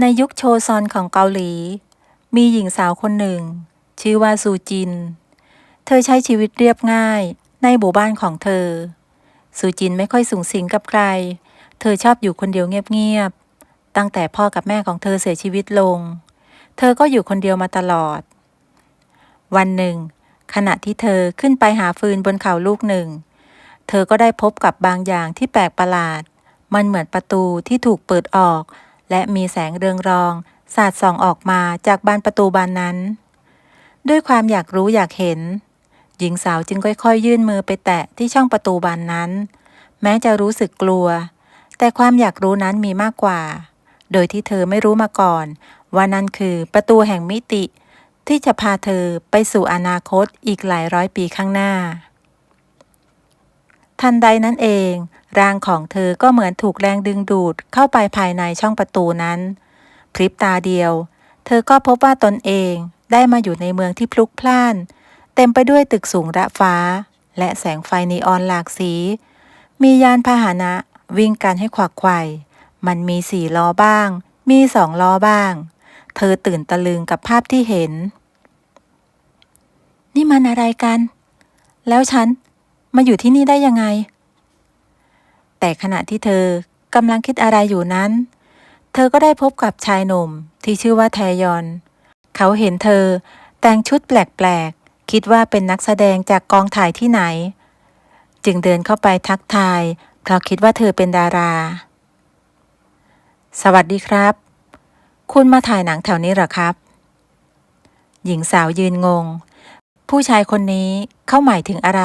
ในยุคโชซอนของเกาหลี มีหญิงสาวคนหนึ่ง ชื่อว่าซูจิน เธอใช้ชีวิตเรียบง่ายในหมู่บ้านของเธอ ซูจินไม่ค่อยสูงสิงกับใคร เธอชอบอยู่คนเดียวเงียบๆ ตั้งแต่พ่อกับแม่ของเธอเสียชีวิตลง เธอก็อยู่คนเดียวมาตลอด วันหนึ่ง ขณะที่เธอขึ้นไปหาฟืนบนเขาลูกหนึ่ง เธอก็ได้พบกับบางอย่างที่แปลกประหลาด มันเหมือนประตูที่ถูกเปิดออก และมีแสงเรืองรอง สาดส่องออกมาจากบานประตูบานนั้น ด้วยความอยากรู้อยากเห็น หญิงสาวจึงค่อยๆยื่นมือไปแตะที่ช่องประตูบานนั้น แม้จะรู้สึกกลัว แต่ความอยากรู้นั้นมีมากกว่า โดยที่เธอไม่รู้มาก่อน ว่านั่นคือประตูแห่งมิติ ที่จะพาเธอไปสู่อนาคตอีกหลายร้อยปีข้างหน้า ทันใดนั้นเอง ร่างของเธอก็เหมือนถูกแรงดึงดูดเข้าไปภายในช่องประตูนั้น พริบตาเดียว เธอก็พบว่าตนเองได้มาอยู่ในเมืองที่พลุกพล่าน เต็มไปด้วยตึกสูงระฟ้า และแสงไฟนีออนหลากสี มียานพาหนะวิ่งกันให้ขวักไขว่มันมีสี่ล้อบ้าง มีสองล้อบ้าง เธอตื่นตะลึงกับภาพที่เห็น นี่มันอะไรกัน แล้วฉัน มาอยู่ที่นี่ได้ยังไง แต่ขณะที่เธอกำลังคิดอะไรอยู่นั้น เธอก็ได้พบกับชายหนุ่มที่ชื่อว่าแทยอน เขาเห็นเธอแต่งชุดแปลกๆ คิดว่าเป็นนักแสดงจากกองถ่ายที่ไหน จึงเดินเข้าไปทักทาย เพราะคิดว่าเธอเป็นดารา สวัสดีครับ คุณมาถ่ายหนังแถวนี้หรอครับ หญิงสาวยืนงง ผู้ชายคนนี้เขาหมายถึงอะไร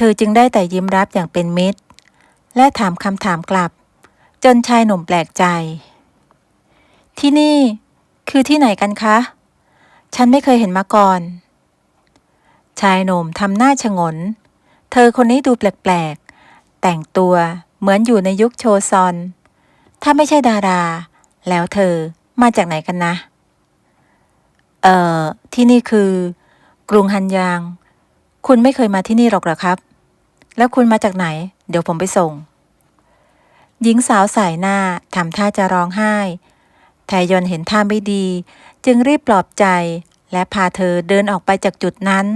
เธอจึงได้แต่ยิ้มรับอย่างเป็นมิตร และถามคำถามกลับ จนชายหนุ่มแปลกใจ ที่นี่ คือที่ไหนกันคะ ฉันไม่เคยเห็นมาก่อน ชายหนุ่มทำหน้าชงน เธอคนนี้ดูแปลกๆ แต่งตัวเหมือนอยู่ในยุคโชซอน ถ้าไม่ใช่ดารา แล้วเธอมาจากไหนกันนะ เอ่อ ที่นี่คือ กรุงฮันยาง คุณไม่เคยมาที่นี่หรอกหรอครับ แล้วคุณมาจากไหน เดี๋ยวผมไปส่ง หญิงสาวสายหน้าทำท่าจะร้องไห้แทยอนเห็นท่าไม่ดี จึงรีบปลอบใจ และพาเธอเดินออกไปจากจุดนั้น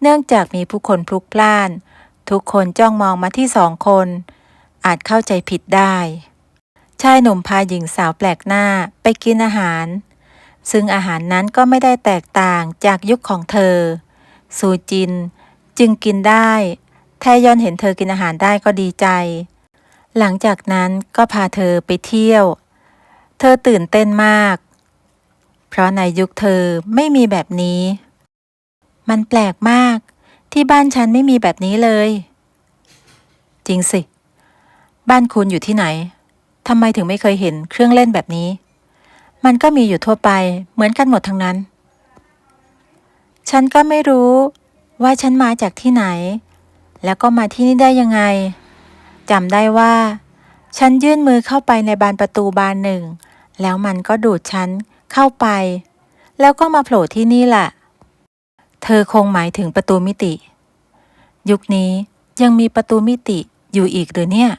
เนื่องจากมีผู้คนพลุกพล่าน ทุกคนจ้องมองมาที่สองคน อาจเข้าใจผิดได้ ชายหนุ่มพาหญิงสาวแปลกหน้าไปกินอาหาร ซึ่งอาหารนั้นก็ไม่ได้แตกต่างจากยุคของเธอ ซูจินจึงกินได้ แทยอนเห็นเธอกินอาหารได้ก็ดีใจ หลังจากนั้นก็พาเธอไปเที่ยว เธอตื่นเต้นมาก เพราะในยุคเธอไม่มีแบบนี้ มันแปลกมากที่บ้านฉันไม่มีแบบนี้เลย จริงสิ บ้านคุณอยู่ที่ไหนทำไมถึงไม่เคยเห็นเครื่องเล่นแบบนี้ มันก็มีอยู่ทั่วไปเหมือนกันหมดทั้งนั้น ฉันก็ไม่รู้ว่าฉันมาจากที่ไหน แล้วก็มาที่นี่ได้ยังไงจำได้ว่า ฉันยื่นมือเข้าไปในบานประตูบานหนึ่ง แล้วมันก็ดูดฉันเข้าไป แล้วก็มาโผล่ที่นี่แหละ เธอคงหมายถึงประตูมิติ ยุคนี้ยังมีประตูมิติอยู่อีกหรือเนี่ย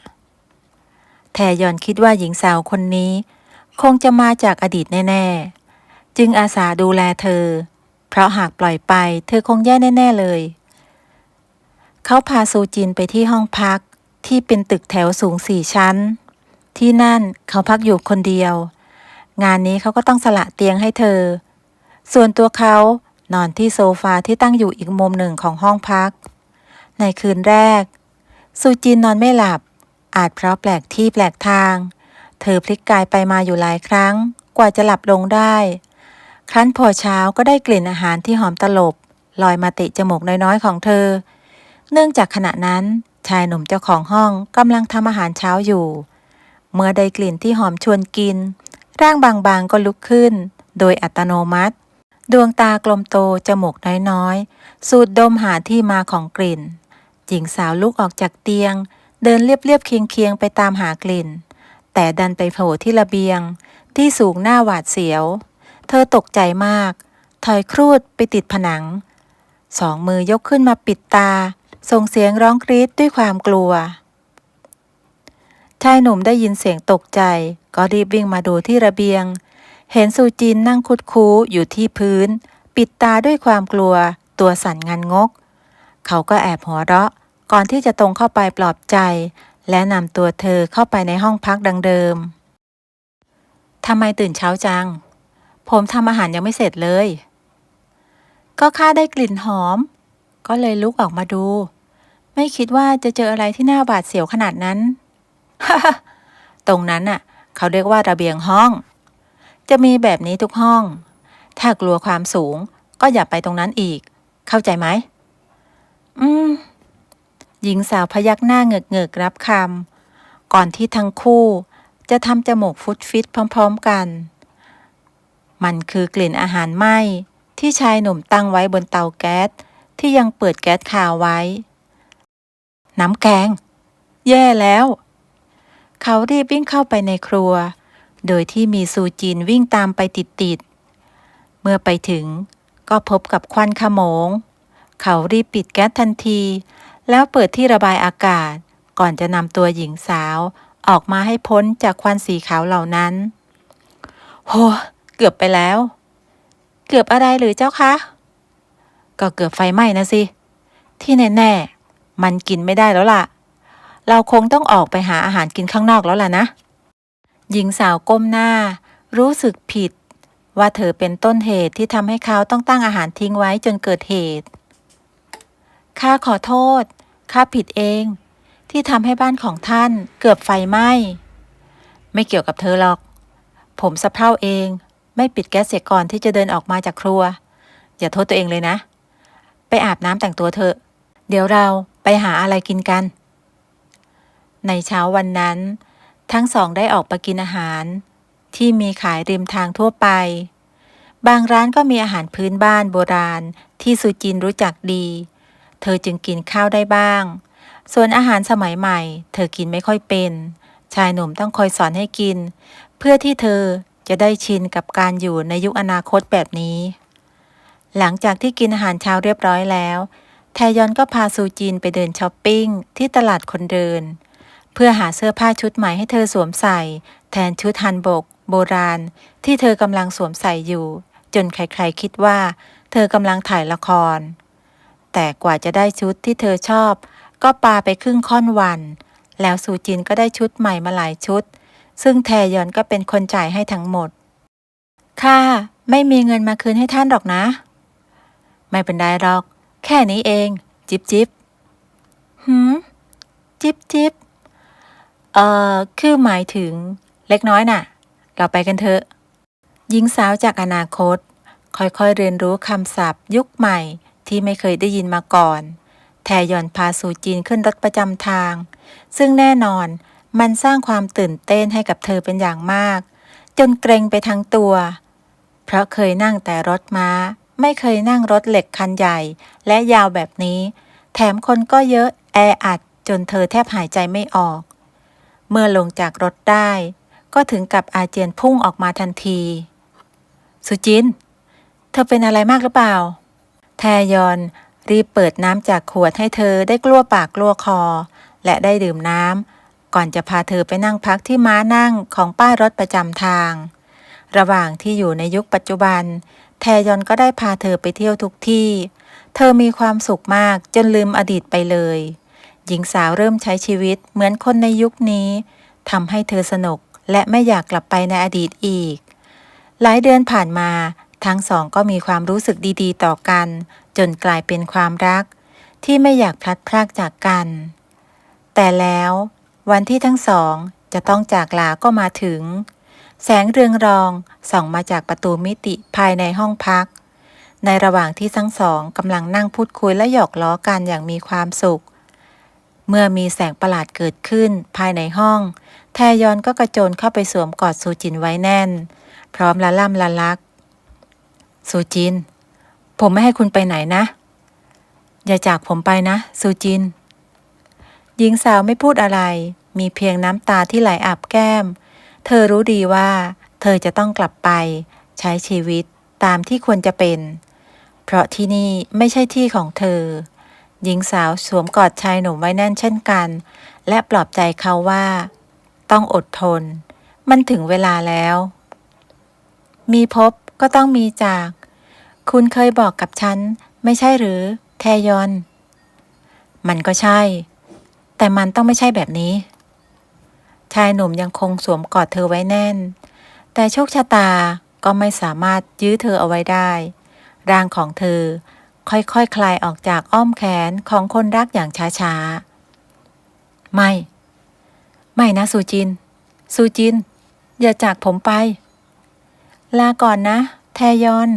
แทยอนคิดว่าหญิงสาวคนนี้ คงจะมาจากอดีตแน่ ๆ จึงอาสาดูแลเธอ เพราะหากปล่อยไป เธอคงแย่แน่ ๆ เลย เขาพาซูจินไปที่ห้องพักที่เป็นตึกแถวสูงสี่ชั้น ที่นั่นเขาพักอยู่คนเดียว งานนี้เขาก็ต้องสละเตียงให้เธอ ส่วนตัวเขานอนที่โซฟาที่ตั้งอยู่อีกมุมหนึ่งของห้องพัก ในคืนแรก ซูจินนอนไม่หลับ อาจเพราะแปลกที่แปลกทาง เธอพลิกกายไปมาอยู่หลายครั้ง กว่าจะหลับลงได้ ครั้นพอเช้าก็ได้กลิ่นอาหารที่หอมตลบลอยมาติจมูกน้อยๆของเธอ เนื่องจากขณะนั้นชายหนุ่มเจ้าของห้องกำลังทำอาหารเช้าอยู่ เมื่อได้กลิ่นที่หอมชวนกิน ร่างบางๆก็ลุกขึ้น โดยอัตโนมัติ ดวงตากลมโตจมูกน้อยๆ สูดดมหาที่มาของกลิ่นหญิงสาวลุกออกจากเตียง เดินเรียบๆเคียงๆไปตามหากลิ่น แต่ดันไปโผล่ที่ระเบียง ที่สูงหน้าหวาดเสียว เธอตกใจมาก ถอยครูดไปติดผนัง สองมือยกขึ้นมาปิดตา ส่งเสียงร้องกรีดด้วยความกลัว ชายหนุ่มได้ยินเสียงตกใจ ก็รีบวิ่งมาดูที่ระเบียง เห็นซูจินนั่งคุดคูอยู่ที่พื้น ปิดตาด้วยความกลัว ตัวสั่นงันงก เขาก็แอบหัวเราะ ก่อนที่จะตรงเข้าไปปลอบใจ และนำตัวเธอเข้าไปในห้องพักดังเดิมทำไมตื่นเช้าจัง ผมทำอาหารยังไม่เสร็จเลย ก็ข้าได้กลิ่นหอม ก็เลยลุกออกมาดู ไม่คิดว่าจะเจออะไรที่น่าบาดเสียวขนาดนั้น ตรงนั้นน่ะ เขาเรียกว่าระเบียงห้อง จะมีแบบนี้ทุกห้อง ถ้ากลัวความสูง ก็อย่าไปตรงนั้นอีก เข้าใจไหม อืม หญิงสาวพยักหน้าเงึกเงกรับคำ ก่อนที่ทั้งคู่ จะทำจมูกฟุตฟิตพร้อม ๆกัน มันคือกลิ่นอาหารไหม้ที่ชายหนุ่มตั้งไว้บนเตาแก๊สที่ยังเปิดแก๊สคาไว้ น้ำแกง แย่แล้ว เขารีบวิ่งเข้าไปในครัว โดยที่มีซูจีนวิ่งตามไปติดๆ เมื่อไปถึงก็พบกับควันขโมง เขารีบปิดแก๊สทันที แล้วเปิดที่ระบายอากาศ ก่อนจะนำตัวหญิงสาวออกมาให้พ้นจากควันสีขาวเหล่านั้น โห เกือบไปแล้ว เกือบอะไรหรือเจ้าคะ ก็เกือบไฟไหม้นะสิ ที่แน่ๆ มันกินไม่ได้แล้วล่ะ เราคงต้องออกไปหาอาหารกินข้างนอกแล้วล่ะนะ หญิงสาวก้มหน้า รู้สึกผิด ว่าเธอเป็นต้นเหตุที่ทำให้เขาต้องตั้งอาหารทิ้งไว้จนเกิดเหตุ ข้าขอโทษ ข้าผิดเอง ที่ทำให้บ้านของท่านเกือบไฟไหม้ ไม่เกี่ยวกับเธอหรอก ผมสะเพร่าเอง ไม่ปิดแก๊สเสียก่อนที่จะเดินออกมาจากครัว อย่าโทษตัวเองเลยนะ ไปอาบน้ำแต่งตัวเถอะ เดี๋ยวเรา ไปหาอะไรกินกัน ในเช้าวันนั้น ทั้งสองได้ออกไปกินอาหาร ที่มีขายริมทางทั่วไป บางร้านก็มีอาหารพื้นบ้านโบราณที่สุจินรู้จักดี เธอจึงกินข้าวได้บ้าง ส่วนอาหารสมัยใหม่ เธอกินไม่ค่อยเป็น ชายหนุ่มต้องคอยสอนให้กิน เพื่อที่เธอจะได้ชินกับการอยู่ในยุคอนาคตแบบนี้ หลังจากที่กินอาหารเช้าเรียบร้อยแล้ว แทยอนก็พาซูจินไปเดินช้อปปิ้งที่ตลาดคนเดิน เพื่อหาเสื้อผ้าชุดใหม่ให้เธอสวมใส่ แทนชุดฮันบก โบราณ ที่เธอกำลังสวมใส่อยู่ จนใครๆคิดว่า เธอกำลังถ่ายละคร แต่กว่าจะได้ชุดที่เธอชอบ ก็ปาไปครึ่งค่อนวัน แล้วซูจินก็ได้ชุดใหม่มาหลายชุด ซึ่งแทยอนก็เป็นคนจ่ายให้ทั้งหมด ค่ะ ไม่มีเงินมาคืนให้ท่านหรอกนะ ไม่เป็นไรหรอก แค่นี้เอง จิบจิบหืมจิบจิบเอ่อ คือหมายถึงเล็กน้อยน่ะ เราไปกันเถอะ หญิงสาวจากอนาคต ค่อยๆเรียนรู้คำศัพท์ ยุคใหม่ที่ไม่เคยได้ยินมาก่อน แทยอนพาสูจีนขึ้นรถประจำทาง ซึ่งแน่นอนมันสร้างความตื่นเต้นให้กับเธอเป็นอย่างมาก จนเกรงไปทั้งตัว เพราะเคยนั่งแต่รถม้า ไม่เคยนั่งรถเหล็กคันใหญ่ และยาวแบบนี้ แถมคนก็เยอะแออัดจนเธอแทบหายใจไม่ออก เมื่อลงจากรถได้ ก็ถึงกับอาเจียนพุ่งออกมาทันที สุจิน เธอเป็นอะไรมากหรือเปล่า แทยอนรีบเปิดน้ำจากขวดให้เธอได้กลัวปากกลัวคอ และได้ดื่มน้ำก่อนจะพาเธอไปนั่งพักที่ม้านั่งของป้ายรถประจำทาง ระหว่างที่อยู่ในยุคปัจจุบัน แทยอนก็ได้พาเธอไปเที่ยวทุกที่ เธอมีความสุขมากจนลืมอดีตไปเลย หญิงสาวเริ่มใช้ชีวิตเหมือนคนในยุคนี้ทำให้เธอสนุกและไม่อยากกลับไปในอดีตอีก หลายเดือนผ่านมา ทั้งสองก็มีความรู้สึกดีๆ ต่อกัน จนกลายเป็นความรัก ที่ไม่อยากพลัดพรากจากกัน แต่แล้ว วันที่ทั้งสองจะต้องจากลาก็มาถึง แสงเรืองรองส่องมาจากประตูมิติภายในห้องพัก ในระหว่างที่ทั้งสองกำลังนั่งพูดคุยและหยอกล้อกันอย่างมีความสุข เมื่อมีแสงประหลาดเกิดขึ้นภายในห้อง แทยอนก็กระโจนเข้าไปสวมกอดซูจินไว้แน่น พร้อมละล่ำละลักซูจิน ผมไม่ให้คุณไปไหนนะ อย่าจากผมไปนะซูจิน หญิงสาวไม่พูดอะไร มีเพียงน้ำตาที่ไหลอาบแก้ม เธอรู้ดีว่า เธอจะต้องกลับไป ใช้ชีวิตตามที่ควรจะเป็น เพราะที่นี่ไม่ใช่ที่ของเธอ หญิงสาวสวมกอดชายหนุ่มไว้แน่นเช่นกัน และปลอบใจเขาว่า ต้องอดทน มันถึงเวลาแล้ว มีพบก็ต้องมีจาก คุณเคยบอกกับฉัน ไม่ใช่หรือ แทยอน มันก็ใช่ แต่มันต้องไม่ใช่แบบนี้ ชายหนุ่มยังคงสวมกอดเธอไว้แน่น แต่โชคชะตาก็ไม่สามารถยื้อเธอเอาไว้ได้ ร่างของเธอค่อยๆคคลายออกจากอ้อมแขนของคนรักอย่างช้าๆ ไม่ ไม่นะซูจิน ซูจิน อย่าจากผมไป ลาก่อนนะ แทยอน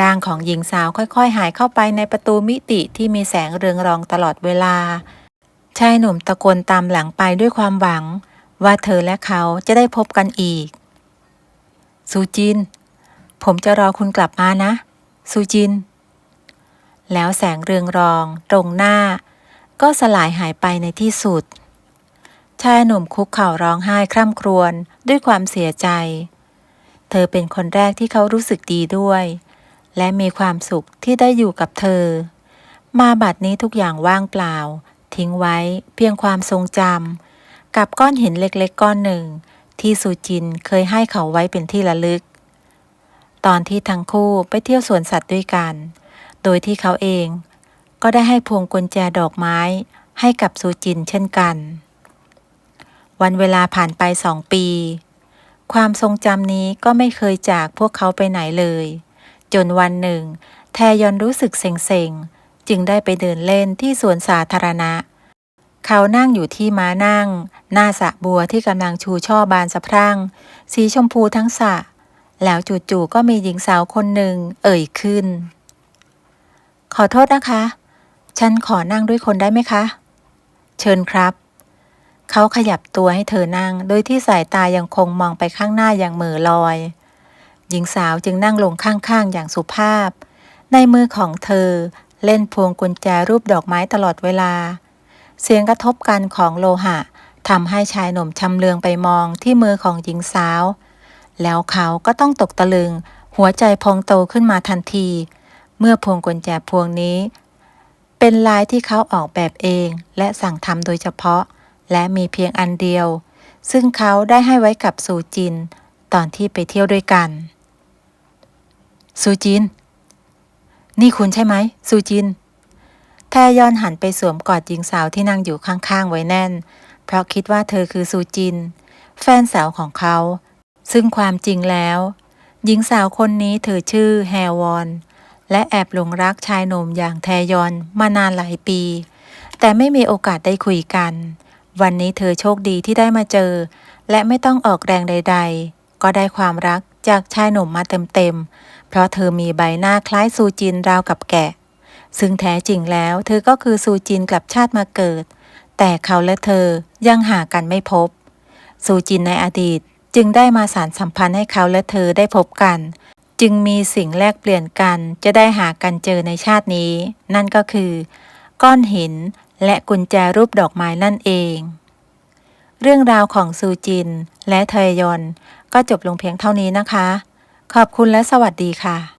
ร่างของหญิงสาวค่อยๆ หายเข้าไปในประตูมิติที่มีแสงเรืองรองตลอดเวลา ชายหนุ่มตะโกนตามหลังไปด้วยความหวัง ว่าเธอและเขาจะได้พบกันอีก ซูจิน ผมจะรอคุณกลับมานะ ซูจิน แล้วแสงเรืองรอง ตรงหน้า ก็สลายหายไปในที่สุด ชายหนุ่มคุกเข่าร้องไห้คร่ำครวญด้วยความเสียใจ เธอเป็นคนแรกที่เขารู้สึกดีด้วย และมีความสุขที่ได้อยู่กับเธอ มาบัดนี้ทุกอย่างว่างเปล่า ทิ้งไว้เพียงความทรงจำกับก้อนหินเล็กๆ ก้อนหนึ่ง ที่สุจินเคยให้เขาไว้เป็นที่ระลึก ตอนที่ทั้งคู่ไปเที่ยวสวนสัตว์ด้วยกัน โดยที่เขาเองก็ได้ให้พวงกุญแจดอกไม้ให้กับซูจินเช่นกัน วันเวลาผ่านไปสองปี ความทรงจำนี้ก็ไม่เคยจากพวกเขาไปไหนเลย จนวันหนึ่ง แทยอนรู้สึกเซ็งๆ จึงได้ไปเดินเล่นที่สวนสาธารณะ เขานั่งอยู่ที่ม้านั่ง หน้าสะบัวที่กำลังชูช่อบานสะพรั่ง สีชมพูทั้งสะ แล้วจู่ๆก็มีหญิงสาวคนหนึ่งเอ่ยขึ้น ขอโทษนะคะ ฉันขอนั่งด้วยคนได้ไหมคะ เชิญครับ เขาขยับตัวให้เธอนั่ง โดยที่สายตายังคงมองไปข้างหน้าอย่างเหม่อลอย หญิงสาวจึงนั่งลงข้างๆอย่างสุภาพในมือของเธอ เล่นพวงกุญแจรูปดอกไม้ตลอดเวลา เสียงกระทบกันของโลหะทำให้ชายหนุ่มชำเลืองไปมองที่มือของหญิงสาว แล้วเขาก็ต้องตกตะลึง หัวใจพองโตขึ้นมาทันที เมื่อพวงกุญแจพวงนี้ เป็นลายที่เขาออกแบบเองและสั่งทำโดยเฉพาะ และมีเพียงอันเดียว ซึ่งเขาได้ให้ไว้กับซูจิน ตอนที่ไปเที่ยวด้วยกัน ซูจิน นี่คุณใช่ไหมซูจิน แทยอนหันไปสวมกอดหญิงสาวที่นั่งอยู่ข้างๆไว้แน่น เพราะคิดว่าเธอคือซูจิน แฟนสาวของเขา ซึ่งความจริงแล้ว หญิงสาวคนนี้เธอชื่อแฮวอน และแอบหลงรักชายหนุ่มอย่างแทยอนมานานหลายปี แต่ไม่มีโอกาสได้คุยกัน วันนี้เธอโชคดีที่ได้มาเจอ และไม่ต้องออกแรงใด ๆ ก็ได้ความรักจากชายหนุ่มมาเต็มๆ เพราะเธอมีใบหน้าคล้ายซูจินราวกับแกะ ซึ่งแท้จริงแล้วเธอก็คือซูจินกลับชาติมาเกิด แต่เขาและเธอยังหากันไม่พบ ซูจินในอดีตจึงได้มาสารสัมพันธ์ให้เขาและเธอได้พบกัน จึงมีสิ่งแลกเปลี่ยนกันจะได้หากันเจอในชาตินี้ นั่นก็คือ ก้อนหินและกุญแจรูปดอกไม้นั่นเอง เรื่องราวของซูจินและเทยอนก็จบลงเพียงเท่านี้นะคะ ขอบคุณและสวัสดีค่ะ